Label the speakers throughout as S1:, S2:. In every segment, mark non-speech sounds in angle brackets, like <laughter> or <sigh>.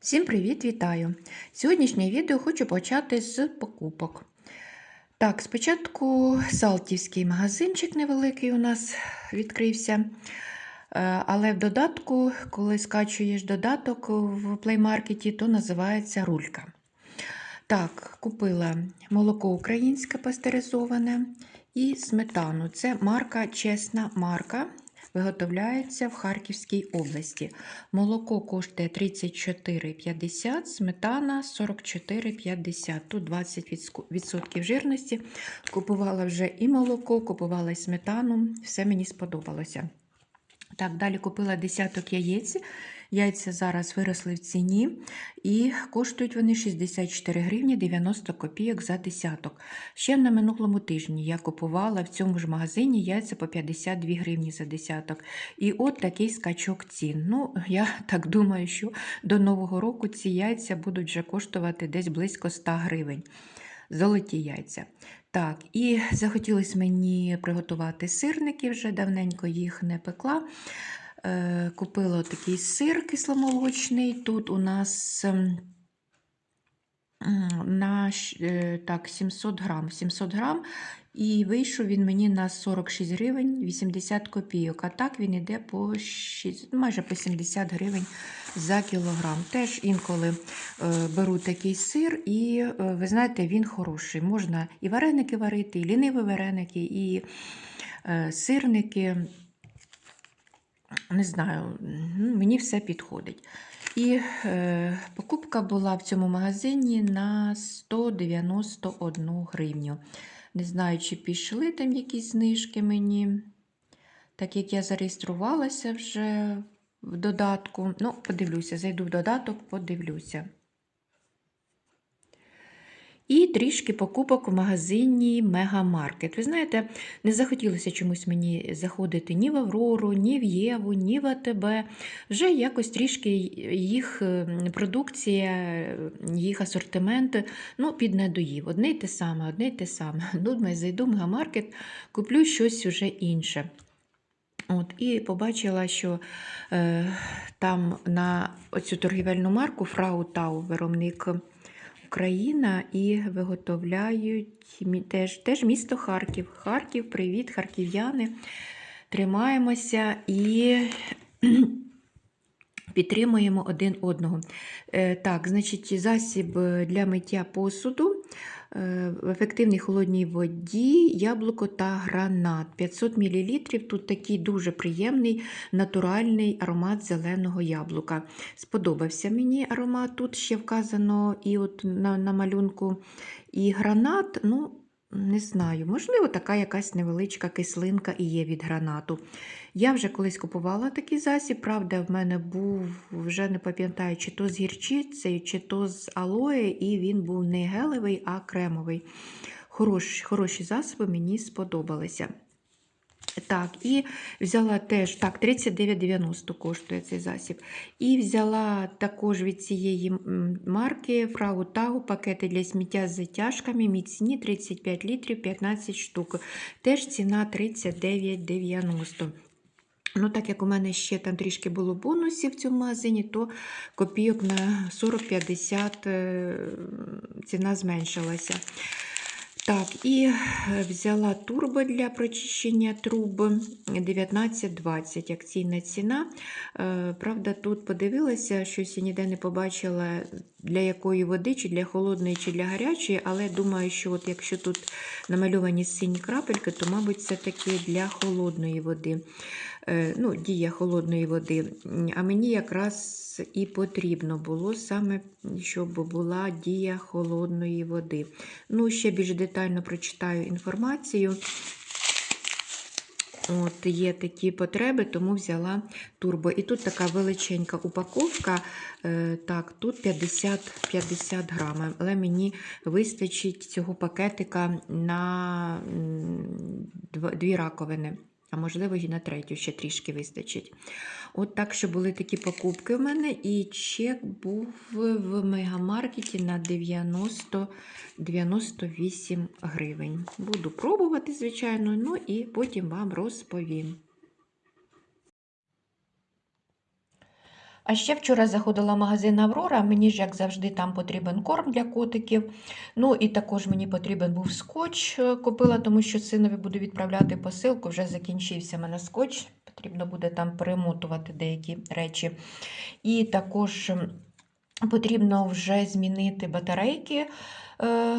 S1: Всім привіт, вітаю! Сьогоднішнє відео хочу почати з покупок. Так, спочатку Салтівський магазинчик невеликий у нас відкрився. Е, Але в додатку, коли скачуєш додаток в плеймаркеті, то називається рулька. Так, купила молоко українське пастеризоване і сметану. Це марка Чесна марка. Виготовляється в Харківській області. Молоко коштує 34,50, сметана 44,50. Тут 20% жирності. Купувала вже і молоко, купувала і сметану. Все мені сподобалося. Так, далі купила десяток яєць. Яйця зараз виросли в ціні і коштують вони 64 гривні 90 копійок за десяток. Ще на минулому тижні я купувала в цьому ж магазині яйця по 52 гривні за десяток. І от такий скачок цін. Ну, я <laughs> так думаю, що до Нового року ці яйця будуть вже коштувати десь близько 100 гривень. Золоті яйця. Так, і захотілося мені приготувати сирники, вже давненько їх не пекла. Е, Купила такий сир кисломолочний. Тут у нас ем, на е, так, 700 грам. 700 грам, і вийшов він мені на 46 гривень 80 копійок. А так він йде по 6, майже по 70 гривень за кілограм. Теж інколи е, беру такий сир, і ви знаєте, він хороший. Можна і вареники варити, і ліниві вареники, і сирники. Не знаю, мені все підходить. І е, покупка була в цьому магазині на 191 гривню. Не знаю, чи пішли там якісь знижки мені. Так як я зареєструвалася вже в додатку. Ну, подивлюся, зайду в додаток, подивлюся. І трішки покупок в магазині Мегамаркет. Ви знаєте, не захотілося чомусь мені заходити ні в Аврору, ні в Єву, ні в АТБ. Вже якось трішки їх е, продукція, їх асортимент ну, піднадоїв. Одне й те саме, одне й те саме. <laughs> Думаю, зайду в Мегамаркет, куплю щось уже інше. От, І побачила, що е, там на оцю торгівельну марку Фрау Тау, виробник Україна, і виготовляють теж, теж місто Харків. Харків, привіт, харків'яни. Тримаємося і <clears throat> підтримуємо один одного. Е, Так, значить, засіб для миття посуду. Е, В ефективній холодній воді, яблуко та гранат. 500 мл. Тут такий дуже приємний натуральний аромат зеленого яблука. Сподобався мені аромат. Тут ще вказано і от на, на малюнку і гранат. Ну, не знаю, можливо, така якась невеличка кислинка і є від гранату. Я вже колись купувала такий засіб, правда, в мене був, вже не пам'ятаю, чи то з гірчицею, чи то з алоє, і він був не гелевий, а кремовий. Хороші, хороші засоби мені сподобалися. Так, і взяла теж, так, 39,90 коштує цей засіб. І взяла також від цієї марки Фрау Тау пакети для сміття з затяжками, міцні 35 літрів, 15 штук. Теж ціна 39,90. Ну, так як у мене ще там трішки було бонусів в цьому магазині, то копійок на 40-50 е, ціна зменшилася. Так, і е, взяла турбо для прочищення труб 19,20 акційна ціна. Е, Правда, тут подивилася, щось я ніде не побачила для якої води, чи для холодної, чи для гарячої, але думаю, що от якщо тут намальовані сині крапельки, то, мабуть, це таки для холодної води. Е, Ну, дія холодної води. А мені якраз і потрібно було саме, щоб була дія холодної води. Ну, ще більш детально прочитаю інформацію. От, Є такі потреби, тому взяла турбо. І тут така величенька упаковка. Е, так, тут 50 50 грамів, але мені вистачить цього пакетика на дві раковини. А можливо, і на третю ще трішки вистачить. От так, що були такі покупки в мене, і чек був в мегамаркеті на 90 98 гривень. Буду пробувати, звичайно, ну і потім вам розповім. А ще вчора заходила в магазин Аврора, мені ж, як завжди, там потрібен корм для котиків. Ну і також мені потрібен був скотч. е, Купила, тому що синові буду відправляти посилку. Вже закінчився мене скотч. Потрібно буде там перемотувати деякі речі. І також потрібно вже змінити батарейки е,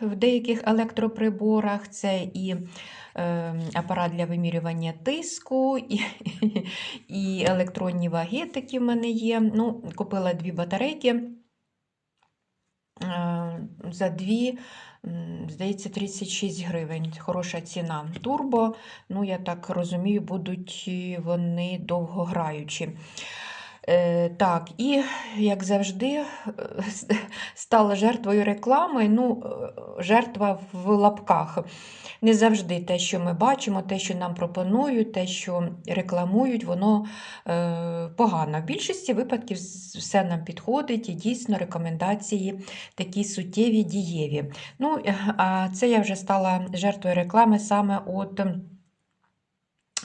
S1: в деяких електроприборах. Це і е, апарат для вимірювання тиску, і, і електронні ваги такі в мене є. Ну, купила дві батарейки. Е, За дві, здається, 36 гривень. Хороша ціна. Турбо, ну, я так розумію, будуть вони довгограючі. Е, так, і як завжди, е, <laughs> стала жертвою реклами. Ну, е, жертва в лапках. Не завжди те, що ми бачимо, те, що нам пропонують, те, що рекламують, воно погано. В більшості випадків все нам підходить і дійсно рекомендації такі суттєві, дієві. Ну, а це я вже стала жертвою реклами саме от.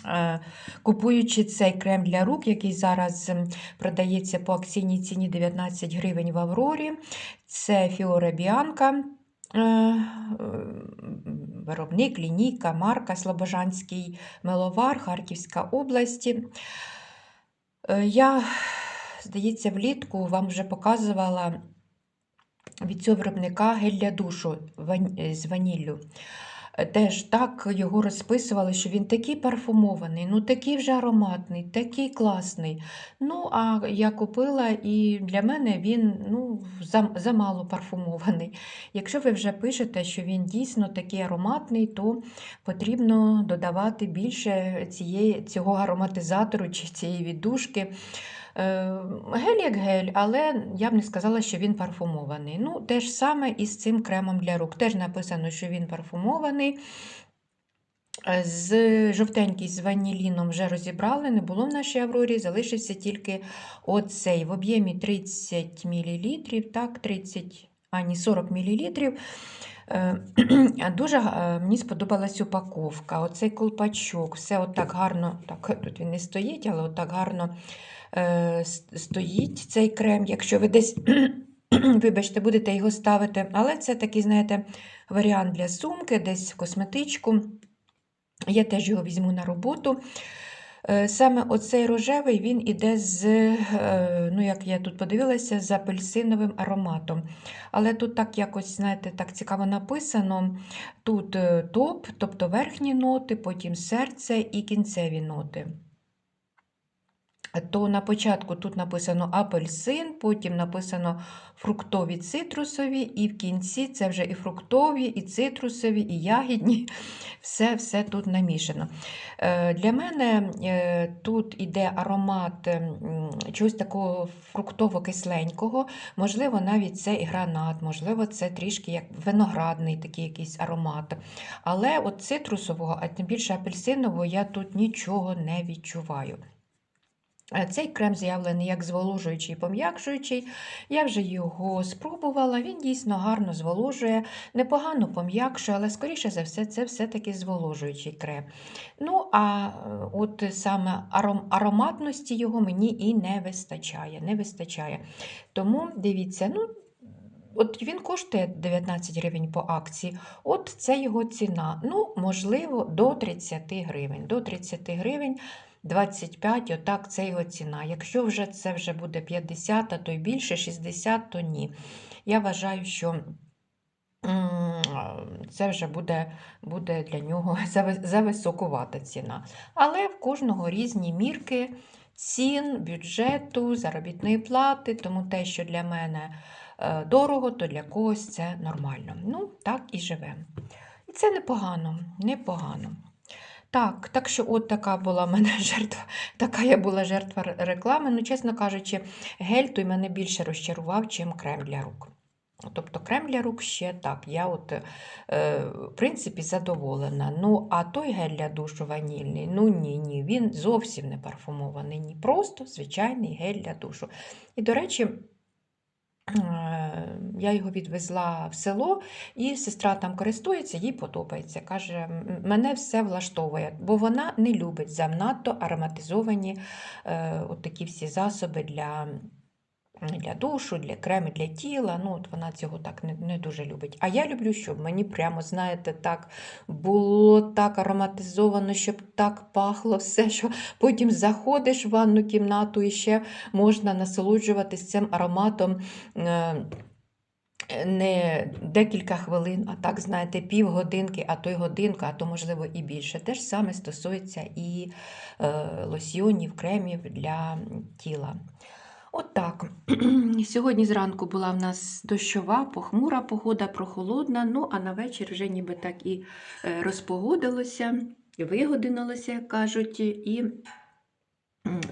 S1: Е, Купуючи цей крем для рук, який зараз продається по акційній ціні 19 гривень в Аврорі, це Фіора Біанка, е, е, виробник, лінійка, марка Слобожанський меловар, Харківська область. Я, здається, влітку вам вже показувала від цього виробника гель для душу з ваніллю. Е, Теж так його розписували, що він такий парфумований, ну такий вже ароматний, такий класний. Ну, а я купила, і для мене він ну, замало парфумований. Якщо ви вже пишете, що він дійсно такий ароматний, то потрібно додавати більше цієї, цього ароматизатору чи цієї віддушки. Е, Гель як гель, але я б не сказала, що він парфумований. Ну, те ж саме і з цим кремом для рук. Теж написано, що він парфумований. Е, З жовтенький з ваніліном вже розібрали, не було в нашій Аврорі, залишився тільки оцей в об'ємі 30 мл, так, 30, а ні, 40 мл. <clears throat> Дуже е, мені сподобалась упаковка, оцей колпачок, все отак гарно, так, тут він не стоїть, але отак гарно е, стоїть цей крем. Якщо ви десь, <clears throat> вибачте, будете його ставити, але це такий, знаєте, варіант для сумки, десь в косметичку. Я теж його візьму на роботу. Е, Саме оцей рожевий він іде з, е, ну як я тут подивилася, з апельсиновим ароматом. Але тут так якось, знаєте, так цікаво написано. Тут е, топ, тобто верхні ноти, потім серце і кінцеві ноти. То на початку тут написано апельсин, потім написано фруктові цитрусові, і в кінці це вже і фруктові, і цитрусові, і ягідні. <laughs> Все, все тут намішано. Е, Для мене е, тут іде аромат чогось такого фруктово-кисленького, можливо, навіть це і гранат, можливо, це трішки як виноградний такий якийсь аромат. Але от цитрусового, а тим більше апельсинового, я тут нічого не відчуваю. Е, Цей крем з'явлений як зволожуючий і пом'якшуючий. Я вже його спробувала, він дійсно гарно зволожує, непогано пом'якшує, але, скоріше за все, це все-таки зволожуючий крем. Ну, а е, от саме аром- ароматності його мені і не вистачає. Не вистачає. Тому дивіться, ну. От він коштує 19 гривень по акції, от це його ціна. Ну, можливо, до 30 гривень. До 30 гривень 25, отак це його ціна. Якщо вже це вже буде 50, а то й більше, 60, то ні. Я вважаю, що це вже буде, буде для нього <laughs> зависокувата ціна. Але в кожного різні мірки цін, бюджету, заробітної плати, тому те, що для мене дорого, то для когось це нормально. Ну, так і живемо. І це непогано, непогано. Так, так що от така була в мене <laughs> жертва, така я була жертва реклами. Ну, чесно кажучи, гель той мене більше розчарував, чим крем для рук. Тобто крем для рук ще так, я от, е, в принципі, задоволена. Ну, а той гель для душу ванільний, ну ні, ні, він зовсім не парфумований, ні, просто звичайний гель для душу. І, до речі, Е, Я його відвезла в село, і сестра там користується, їй подобається. Каже, мене все влаштовує, бо вона не любить занадто ароматизовані е, от такі всі засоби для, для душу, для креми для тіла. Ну, от вона цього так не, не дуже любить. А я люблю, щоб мені прямо, знаєте, так було так ароматизовано, щоб так пахло все, що потім заходиш в ванну кімнату і ще можна насолоджуватись цим ароматом. е, Не декілька хвилин, а так, знаєте, півгодинки, а то й годинку, а то, можливо, і більше. Те ж саме стосується і е, лосьйонів, кремів для тіла. От. <clears throat> Сьогодні зранку була в нас дощова, похмура погода, прохолодна, ну а на вечір вже ніби так і е, розпогодилося, вигодинилося, як кажуть, і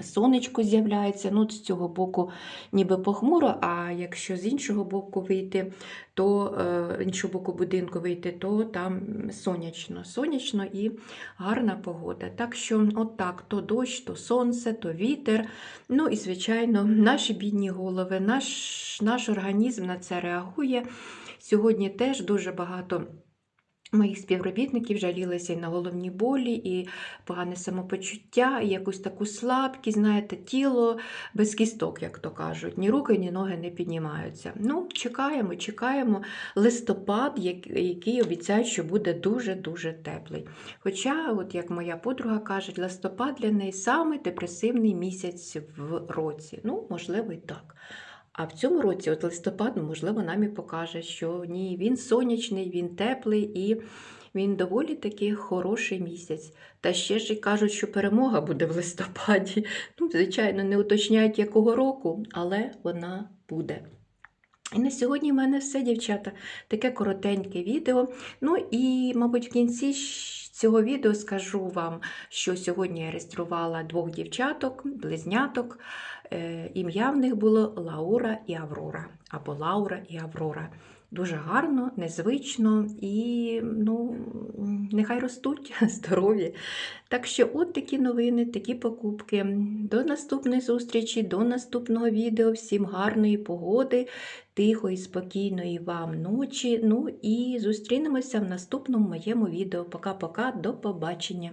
S1: сонечко з'являється. Ну, з цього боку ніби похмуро, а якщо з іншого боку вийти, то е, іншого боку будинку вийти, то там сонячно, сонячно і гарна погода. Так що, отак, то дощ, то сонце, то вітер. Ну і, звичайно, наші бідні голови, наш, наш організм на це реагує. Сьогодні теж дуже багато. Моїх співробітників жалілися і на головні болі, і погане самопочуття, і якусь таку слабкість, знаєте, тіло без кісток, як то кажуть. Ні руки, ні ноги не піднімаються. Ну, чекаємо, чекаємо листопад, який обіцяють, що буде дуже-дуже теплий. Хоча, от як моя подруга каже, листопад для неї самий депресивний місяць в році. Ну, можливо, і так. А в цьому році, от листопад, ну, можливо, нам і покаже, що ні, він сонячний, він теплий і він доволі таки хороший місяць. Та ще ж і кажуть, що перемога буде в листопаді. <laughs> Ну, звичайно, не уточняють якого року, але вона буде. І на сьогодні в мене все, дівчата. Таке коротеньке відео. Ну і, мабуть, в кінці цього відео скажу вам, що сьогодні я реєструвала двох дівчаток, близняток. Е, Ім'я в них було Лаура і Аврора, або Лаура і Аврора. Дуже гарно, незвично і ну, нехай ростуть <laughs> здорові. Так що, от такі новини, такі покупки. До наступної зустрічі, до наступного відео. Всім гарної погоди, тихої, спокійної вам ночі. Ну і зустрінемося в наступному моєму відео. Пока-пока, до побачення!